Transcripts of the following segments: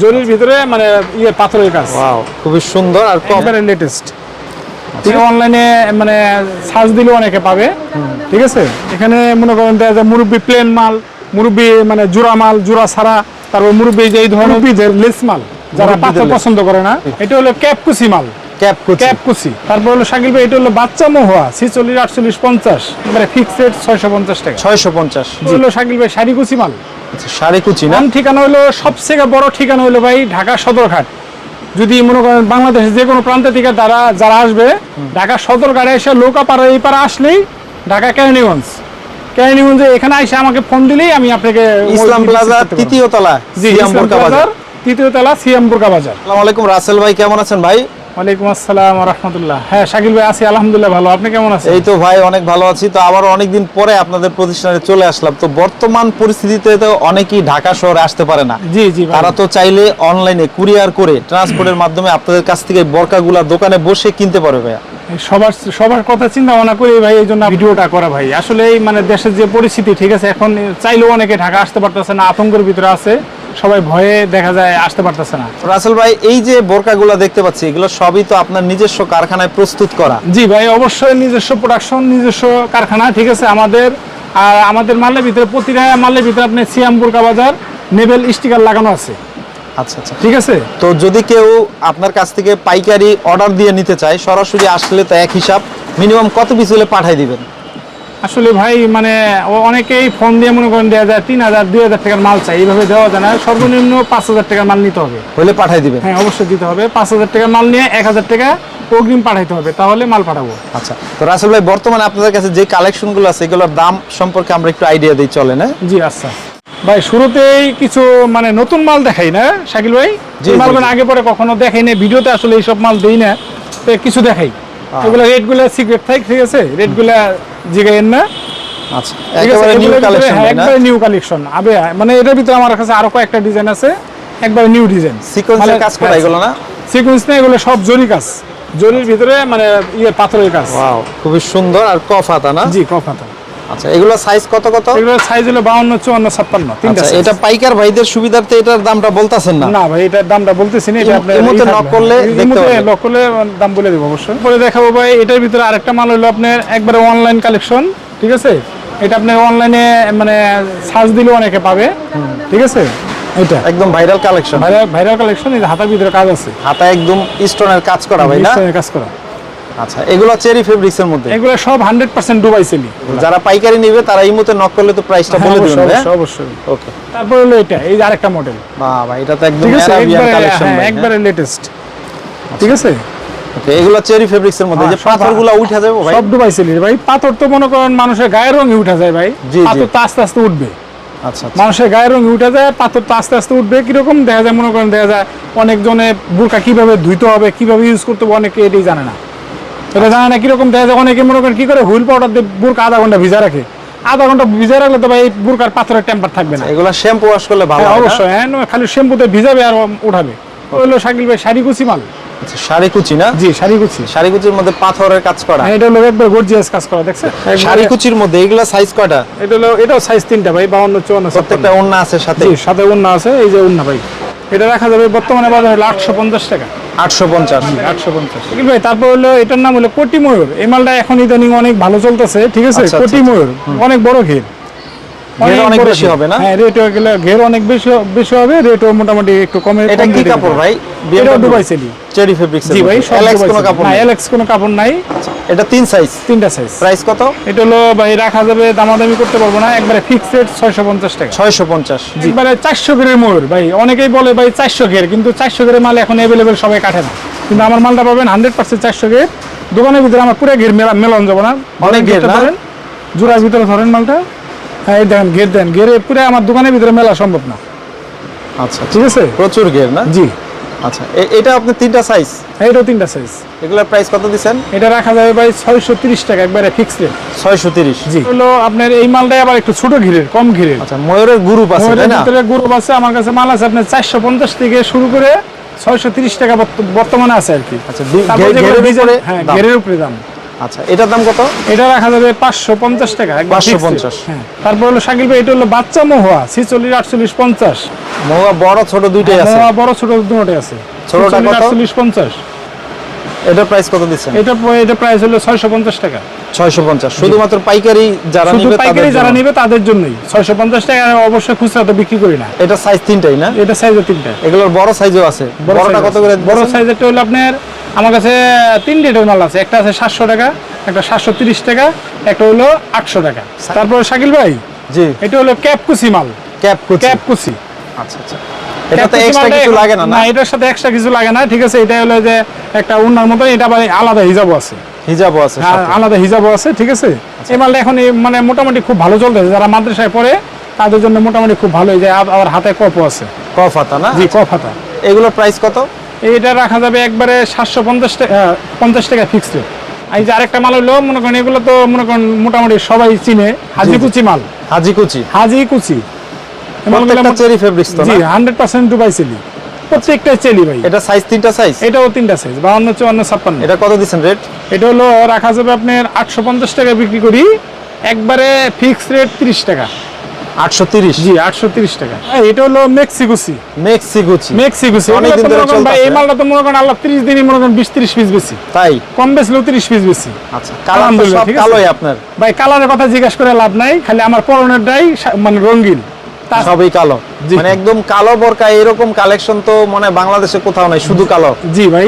জরির ভিতরে মানে ইয়ে পাথরের কাজ। ওয়াও খুবই সুন্দর আর একবারে লেটেস্ট ঠিক অনলাইনে মানে সার্চ দিলে অনেকে পাবে। ঠিক আছে? এখানে মনে করেন যায় মুরব্বি প্লেন মাল মুরব্বি মানে জোড়া মাল জোড়া ছাড়া তারপর মুরব্বি যে এই ধরনের মুরব্বিদের লেস মাল যারা পাথর পছন্দ করে না এটা হলো ক্যাপকুসি মাল। ক্যাপ কুচি তারপর হলো শাকিল ভাই এটা হলো বাচ্চা মহুয়া ছিচল্লিশ আটচল্লিশ পঞ্চাশ মানে ফিক্সড ছয়শো পঞ্চাশ টাকা। ছয়শো পঞ্চাশ। হলো শাকিল ভাই শাড়িকুচি মাল। আচ্ছা, শাড়ি কুচি না? ঠিকানা হলো সবথেকে বড় ঠিকানা হলো ভাই ঢাকা সদরঘাট। যদি মনে করেন বাংলাদেশের যে কোনো প্রান্ত থেকে যারা যারা আসবে ঢাকা সদরঘাটে এসে নৌকাপাড়া এই পাড়া আসলেই ঢাকা কেরানীগঞ্জ। কেরানীগঞ্জে এখানে এসে আমাকে ফোন দিলেই আমি আপনাকে ইসলাম প্লাজা তৃতীয় তলা বাজার। তৃতীয় তলা সিয়ামপুরকা বাজার। আসসালামু আলাইকুম রাসেল ভাই কেমন আছেন ভাই? ওয়ালাইকুম আসসালাম রহমতুল্লাহ। হ্যাঁ শাকিল ভাই আছি আলহামদুলিল্লাহ ভালো। আপনি কেমন আছেন? এই তো ভাই অনেক ভালো আছি। তো আবার অনেকদিন পরে আপনাদের প্রতিষ্ঠানে চলে আসলাম। তো বর্তমান পরিস্থিতিতে তো অনেকেই ঢাকা শহরে আসতে পারে না। জি জি। তারা তো চাইলে অনলাইনে কুরিয়ার করে ট্রান্সপোর্টের মাধ্যমে আপনাদের কাছ থেকে বরকাগুলা দোকানে বসে কিনতে পারবে ভাইয়া। সবার সবার কথা চিন্তা ভাবনা করি ভাই এই জন্য ভিডিওটা করা ভাই। আসলে মানে দেশের যে পরিস্থিতি ঠিক আছে এখন চাইলেও অনেকে ঢাকা আসতে পারতেছে না আতঙ্কের ভিতরে আছে। সবাই ভয়ে দেখা যায় আসতে পারতেছে না। রাসেল ভাই এই যে বোরকাগুলা দেখতে পাচ্ছি এগুলো সবই তো আপনার নিজস্ব কারখানায় প্রস্তুত করা। জি ভাই অবশ্যই নিজস্ব প্রোডাকশন নিজস্ব কারখানা ঠিক আছে? আমাদের আর আমাদের মালের ভিতরে প্রতিটা মালের ভিতরে আপনি সিয়ামপুরকা বাজার নেভেল স্টিকার লাগানো আছে। আচ্ছা আচ্ছা। ঠিক আছে? তো যদি কেউ আপনার কাছ থেকে পাইকারি অর্ডার দিয়ে নিতে চায় সরাসরি আসলে তো এক হিসাব মিনিমাম কত পিস হলে পাঠাই দিবেন? আসলে ভাই মানে অনেকেই ফোন দিয়ে মনে করেন দেওয়া যায় তিন হাজার দুই হাজার টাকার মাল চাই। এইভাবে দেওয়া যায় না। সর্বনিম্ন পাঁচ হাজার টাকার মাল নিতে হবে। হলে পাঠাই দিবেন? হ্যাঁ অবশ্যই দিতে হবে। পাঁচ হাজার টাকা মাল নিয়ে এক হাজার টাকা অগ্রিম পাঠাইতে হবে। তাহলে মাল পাঠাবো। আচ্ছা তো রাসেল ভাই বর্তমানে আপনাদের কাছে যে কালেকশনগুলো আছে এগুলোর দাম সম্পর্কে আমরা একটু আইডিয়া দিই চলে না জি আচ্ছা। ভাই শুরুতেই কিছু মানে নতুন মাল দেখাই না শাকিল ভাই? যে মালগুলো আগে পরে কখনো দেখাই না ভিডিওতে আসলে এইসব মাল দেই না। তো কিছু দেখাই। এগুলো রেটগুলো সিক্রেট থাক ঠিক আছে? রেটগুলো না আচ্ছা একেবারে নিউ কালেকশন হ্যাঁ, না? একবারে নিউ কালেকশন আবে মানে এটার ভিতরে আমার কাছে আরও কয়েকটা ডিজাইন আছে একবারে নিউ ডিজাইন সিকোয়েন্সের কাজ করা এগুলো না? সিকোয়েন্স না এগুলো সব জরি কাজ। জরির ভিতরে মানে ইয়ে পাথরের কাজ। ওয়াও খুবই সুন্দর আর কফাতা না? জি কফাতা আচ্ছা এগুলো সাইজ কত কত? সাইজ হলো তিনটা আচ্ছা এটা পাইকার ভাইদের সুবিধার্থে এটার দামটা বলতাছেন না? না ভাই এটার দামটা বলতেছি না এটা আপনার করলে দেখতে দাম বলে দেবো অবশ্যই পরে দেখাবো ভাই এটার ভিতরে আরেকটা মাল হলো আপনার একবারে অনলাইন কালেকশন ঠিক আছে? এটা আপনি অনলাইনে মানে সার্চ দিলে অনেকে পাবে ঠিক আছে? এটা। একদম viral collection viral viral collection যে হাতার ভিতরে কাজ আছে। হাতা একদম স্টোনের কাজ করা ভাই না? কাজ করা। আচ্ছা এগুলো চেরি ফেব্রিক্স এর মধ্যে? এগুলো সব হান্ড্রেড পার্সেন্ট ডুবাই সেলি। যারা পাইকারি নিবে তারা এই মুহূর্তে নক করলে তো প্রাইসটা বলে দিবেন হ্যাঁ? অবশ্যই। ওকে তারপর হলো এটা এই আরেকটা মডেল এটা তো একদম একবারে কালেকশন হ্যাঁ, ভাই একবারে লেটেস্ট ঠিক আছে? ওকে এগুলো চেরি ফেব্রিক্স এর মধ্যে যে হ্যাঁ, পাথরগুলো উঠে যাবে ভাই? সব সেলি ভাই। পাথর তো মনে করেন মানুষের গায়ের রঙে উঠা যায় ভাই। পাথর তো আস্তে আস্তে উঠবে। আচ্ছা আচ্ছা। মানুষের গায়ের রঙে উঠে যায় পাথর তো আস্তে আস্তে উঠবে। কীরকম দেখা যায় মনে করেন দেখা যায় অনেকজনে বুরকা কীভাবে ধুইতে হবে কীভাবে ইউজ করতে হবে অনেকে এটাই জানে না। এটা জানে না কীরকম দেখা যায় অনেকে মনে করেন কি করে হুইল পাউডার দিয়ে বুরকা আধা ঘণ্টা ভিজা রাখে। আধা ঘণ্টা ভিজা রাখলে তো ভাই এই বুরকার পাথরের টেম্পার থাকবে না। এগুলো শ্যাম্পু ওয়াশ করলে ভালো হ্যাঁ, হয়? অবশ্যই হ্যাঁ খালি শ্যাম্পুতে ভিজাবে আর উঠাবে। হলো শাকিল ভাই শাড়ি কুচি মাল। আচ্ছা শাড়ি কুচি না? জি শাড়ি কুচি শাড়ি কুচির মধ্যে পাথরের কাজ করা। হ্যাঁ, এটা হলো একবার গর্জিয়াস কাজ করা শাড়ি কুচির মধ্যে এগুলো সাইজ কয়টা? এটা হলো এটাও সাইজ তিনটা ভাই প্রত্যেকটা ওন্না আছে সাথে? জি সাথে আছে এই যে ভাই। এটা রাখা যাবে বর্তমানে বাজারে আটশো পঞ্চাশ টাকা। আটশো পঞ্চাশ। আটশো পঞ্চাশ। ভাই তারপর হলো এটার নাম হলো কোটি ময়ূর এই মালটা এখন ইদানিং অনেক ভালো চলতেছে ঠিক আছে? আচ্ছা, কোটি আচ্ছা, ময়ূর অনেক বড় ঘের অনেক বেশি হবে না? হ্যাঁ রেট গেলে ঘের অনেক বেশি বেশি হবে রেটও মোটামুটি একটু কমে এটা কি কাপড় ভাই। এটাও দুবাই সেলি চেরি ফেব্রিক্স জি ভাই এলএক্স কোনো কাপড় নেই? এলএক্স কোনো কাপড় নাই। এটা তিন সাইজ তিনটা সাইজ প্রাইস কত? এটা হলো ভাই রাখা যাবে দামাদামি করতে পারব না। একবারে ফিক্সড রেট ছয়শো পঞ্চাশ টাকা। ছয়শো পঞ্চাশ। একবারে চারশো গ্রের ময়ূর ভাই। অনেকেই বলে ভাই চারশো ঘের কিন্তু চারশো ঘের মাল এখন অ্যাভেলেবেল সবাই কাটে না। কিন্তু আমার মালটা পাবেন হান্ড্রেড পার্সেন্ট চারশো ঘের। দোকানের ভিতরে আমার পুরো ঘের মেলা মেলন যাব না। অনেক ঘের না? জোড়ার ভিতরে ধরেন মালটা। হ্যাঁ এই দেখেন ঘের দেন। ঘেরে পুরো আমার দোকানের ভিতরে মেলা সম্ভব না। আচ্ছা ঠিক আছে? প্রচুর গের না? জি। আচ্ছা এটা আপনি তিনটা সাইজ এইটাও তিনটা সাইজ এগুলোর প্রাইস কত দিচ্ছেন? এটা রাখা যাবে ভাই ছয়শো তিরিশ টাকা একবারে ফিক্সড রেট ছয়শো তিরিশ। জি। হলো আপনার এই মালটাই আবার একটু ছোট ঘিরের কম ঘিরের। আচ্ছা ময়ূরের গ্রুপ আছে তাই না? ভিতরে গরু আছে আমার কাছে মাল আছে আপনার চারশো পঞ্চাশ থেকে শুরু করে ছয়শো তিরিশ টাকা বর্তমানে আছে আর কি। আচ্ছা, ঘেরের উপরে হ্যাঁ। ঘেরের উপরে দাম। আচ্ছা এটার দাম কত? এটা রাখা যাবে পাঁচশো পঞ্চাশ টাকা একদম 550 fixed rate। হ্যাঁ তারপর হলো শাকিল ভাই এটা হলো বাচ্চা মহুয়া ছিচল্লিশ আটচল্লিশ পঞ্চাশ। মহুয়া বড় ছোট দুইটাই আছে? মহুয়া বড় ছোট দুটোটাই আছে। ছোটটা কত? আটচল্লিশ পঞ্চাশ। প্রাইস কত দিচ্ছেন? এটা এটা প্রাইস হলো ছয়শো পঞ্চাশ টাকা। ছয়শো পঞ্চাশ। শুধুমাত্র পাইকারি যারা নিবে পাইকারি যারা। নিবে তাদের জন্যই। ছয়শো পঞ্চাশ টাকা অবশ্যই খুচরা তো বিক্রি করি না। এটা সাইজ তিনটাই না? এটা সাইজের তিনটা এগুলোর বড় সাইজও আছে। বড়টা কত আছে। করে বড়? সাইজেরটা হলো আপনার আমার কাছে তিন রেটের মাল আছে। একটা আছে সাতশো টাকা একটা সাতশো তিরিশ টাকা একটা হলো আটশো টাকা। তারপর শাকিল ভাই জি। এটা হলো ক্যাপকুসি মাল। ক্যাপ কুচি ক্যাপকুসি আচ্ছা আচ্ছা। ক্যাপকুচি এটার সাথে এক্সট্রা কিছু লাগে না ঠিক আছে? এটা হলো যে একটা উন্নার মতো এটা আবার আলাদা হিজাবও আছে। হিজাবও আছে হ্যাঁ, আলাদা হিজাবও আছে ঠিক আছে? এই মালটা এখন মানে মোটামুটি খুব ভালো চলতেছে। যারা মাদ্রাসায় পড়ে তাদের জন্য মোটামুটি খুব ভালো। এই যে আব- আবার হাতে কপও আছে। কফ হাতা না? জি কপ হাতা। এগুলোর প্রাইস কত? এইটা রাখা যাবে একবারে সাতশো পঞ্চাশ টাকা পঞ্চাশ টাকা ফিক্সড রেট এই যে আরেকটা মাল হলো মনে করেন এগুলো তো মনে করেন মোটামুটি সবাই চিনে হাজি কুচি মাল। হাজি কুচি। হাজি কুচি। এই প্রত্যেকটা চেরি ফেব্রিক্স তো জি দুবাই চেলি ভাই। এটা সাইজ তিনটা সাইজ এটাও তিনটা সাইজ বাউন্ন চুয়ান্ন ছাপ্পান্ন। এটা কত রেট এটা হলো রাখা যাবে আপনার আটশো পঞ্চাশ টাকা বিক্রি করি। একবারে ফিক্সড রেট তিরিশ টাকা। আটশো তিরিশ। জি আটশো তিরিশ টাকা। এই, এটা হলো ধরে মনে ভাই, এই মালটা তো মনে করেন আল্লাহ তিরিশ দিনই মনে করেন পিস বেশি। তাই? কম বেশলেও পিস বেশি। আচ্ছা কালার সব কালোই আপনার। ভাই কালারের কথা জিজ্ঞাসা করে লাভ নাই খালি আমার পরনেরটাই মানে রঙিন। তা সবই কালো। মানে একদম কালো বরকা এরকম কালেকশন তো মানে বাংলাদেশে কোথাও নাই শুধু কালো। জি ভাই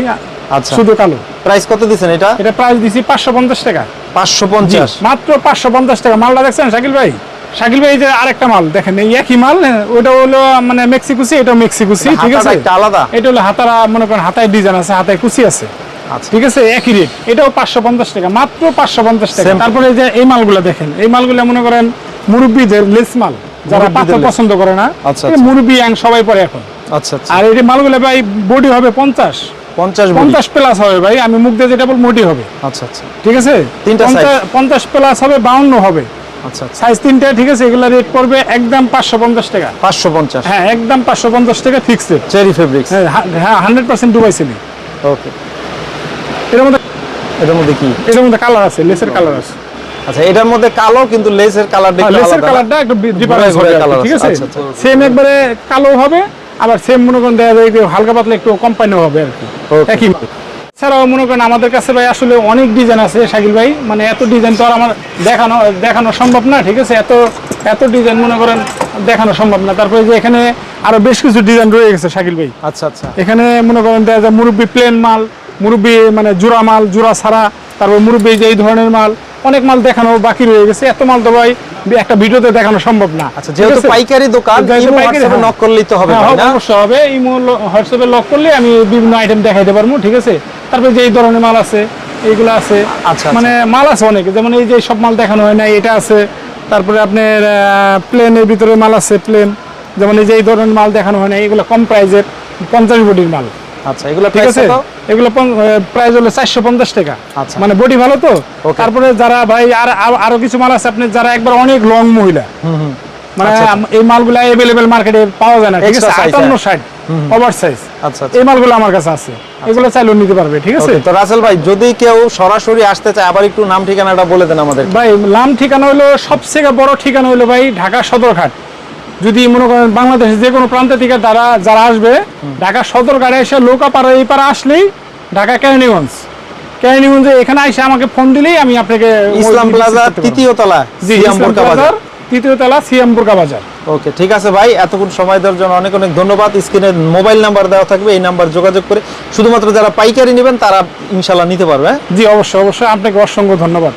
আচ্ছা। শুধু কালো। প্রাইস কত দিচ্ছেন এটা? এটা প্রাইস দিছি পাঁচশো পঞ্চাশ টাকা। পাঁচশো পঞ্চাশ। মাত্র পাঁচশো পঞ্চাশ টাকা। মালটা দেখছেন শাকিল ভাই? শাকিল ভাই এই যে আরেকটা মাল দেখেন এই একই মাল হ্যাঁ, ওটা হলো মানে মেক্সিকুসি এটা মেক্সিকুসি ঠিক আছে? আলাদা। এটা হলো হাতারা মনে করেন হাতায় ডিজাইন আছে হাতায় কুচি আছে আচ্ছা। ঠিক আছে? একই রেট এটাও পাঁচশো পঞ্চাশ টাকা মাত্র পাঁচশো পঞ্চাশ টাকা। তারপরে যে এই মালগুলো দেখেন এই মালগুলো মনে করেন মুরব্বীদের লেস মাল যারা পাথর পছন্দ করে না আচ্ছা, আচ্ছা। মুরব্বী ইয়াং সবাই পরে এখন। আচ্ছা আর এই মালগুলো ভাই বডি হবে পঞ্চাশ। পঞ্চাশ পঞ্চাশ প্লাস হবে ভাই আমি মুখ দিয়ে যেটা বল মোটি হবে। আচ্ছা আচ্ছা। ঠিক আছে? পঞ্চাশ প্লাস হবে বাউন্ন হবে। আচ্ছা সাইজ তিনটা ঠিক আছে? এগুলো রেট পড়বে একদম পাঁচশো পঞ্চাশ টাকা। পাঁচশো পঞ্চাশ? হ্যাঁ একদম পাঁচশো পঞ্চাশ টাকা ফিক্সড রেট চেরি ফেব্রিক্স হ্যাঁ হান্ড্রেড পার্সেন্ট ডুবাই ছিলি ওকে এর মধ্যে এটার মধ্যে কি? এর মধ্যে কালার আছে লেসের কালার আছে। আচ্ছা এটার মধ্যে কালো কিন্তু লেসের কালার আর লেসের কালারটা একটু ডিফারেন্স হবে ঠিক আছে। আছে? আচ্ছা, আচ্ছা। সেম একবারে কালো হবে আবার সেম মনে করেন দেখা যায় হালকা পাতলা একটু কোম্পানিও হবে আর কি. একই মাল। এছাড়াও মনে করেন আমাদের কাছে ভাই আসলে অনেক ডিজাইন আছে শাকিল ভাই। মানে এত ডিজাইন তো আর আমার দেখানো দেখানো সম্ভব না ঠিক আছে? এত এত ডিজাইন মনে করেন দেখানো সম্ভব না। তারপরে যে এখানে আরও বেশ কিছু ডিজাইন রয়ে গেছে শাকিল ভাই। আচ্ছা আচ্ছা। এখানে মনে করেন দেখা যায় মুরব্বি প্লেন মাল মুরব্বি মানে জোড়া মাল জোড়া ছাড়া তারপর মুরব্বি যে এই ধরনের মাল অনেক মাল দেখানো বাকি রয়ে গেছে। এত মাল তো ভাই একটা ভিডিওতে দেখানো সম্ভব না। আচ্ছা যেহেতু পাইকারি দোকান হ্যাঁ। নক করলেই তো হবে হ্যাঁ, হবে, না? অবশ্যই হবে। এই হোয়াটসঅ্যাপে লক করলে আমি বিভিন্ন আইটেম দেখাইতে পারব ঠিক আছে? তারপরে যে এই ধরনের মাল আছে এইগুলো আছে। আচ্ছা, মানে মাল আছে অনেক যেমন এই যে সব মাল দেখানো হয় না এটা আছে। তারপরে আপনার প্লেনের ভিতরে মাল আছে প্লেন যেমন এই যে এই ধরনের মাল দেখানো হয় না এগুলো কম প্রাইজের পঞ্চাশ বডির মাল। আচ্ছা এগুলো ঠিক প্রাইস আছে? এগুলো প্রাইস হলো চারশো পঞ্চাশ টাকা। আচ্ছা। মানে বডি ভালো তো? তারপরে যারা ভাই আর কিছু মাল আছে আপনি যারা একবার অনেক লং মহিলা মানে আচ্ছা, এই মালগুলা অ্যাভেলেবেল মার্কেটে পাওয়া যায় না ঠিক আছে? আটান্ন হ্যাঁ। ষাট ওভার সাইজ আচ্ছা আচ্ছা। এই মালগুলো আমার কাছে আছে। এগুলো চাইলেও নিতে পারবে ঠিক আছে? তো রাসেল ভাই যদি কেউ সরাসরি আসতে চায় আবার একটু নাম ঠিকানাটা বলে দেন আমাদের। ভাই নাম ঠিকানা হলো সবথেকে বড় ঠিকানা হলো ভাই ঢাকা সদরঘাট। যদি মনে করেন বাংলাদেশের যে কোনো প্রান্ত থেকে তারা যারা আসবে ঢাকা সদরঘাটে এসে নৌকাপাড়া এই পাড়া আসলেই ঢাকা ক্যানিগঞ্জ ক্যানিগঞ্জে এখানে এসে আমাকে ফোন দিলেই আমি আপনাকে ইসলাম প্লাজা তৃতীয় তলা জি ইসলাম প্লাজার তৃতীয় তলা সিএমপুরকা বাজার। ওকে ঠিক আছে ভাই এতক্ষণ সময় দেওয়ার জন্য অনেক অনেক ধন্যবাদ। স্ক্রিনে মোবাইল নাম্বার দেওয়া থাকবে এই নাম্বার যোগাযোগ করে শুধুমাত্র যারা পাইকারি নেবেন তারা ইনশাল্লাহ নিতে পারবে হ্যাঁ? জি অবশ্যই অবশ্যই। আপনাকে অসংখ্য ধন্যবাদ।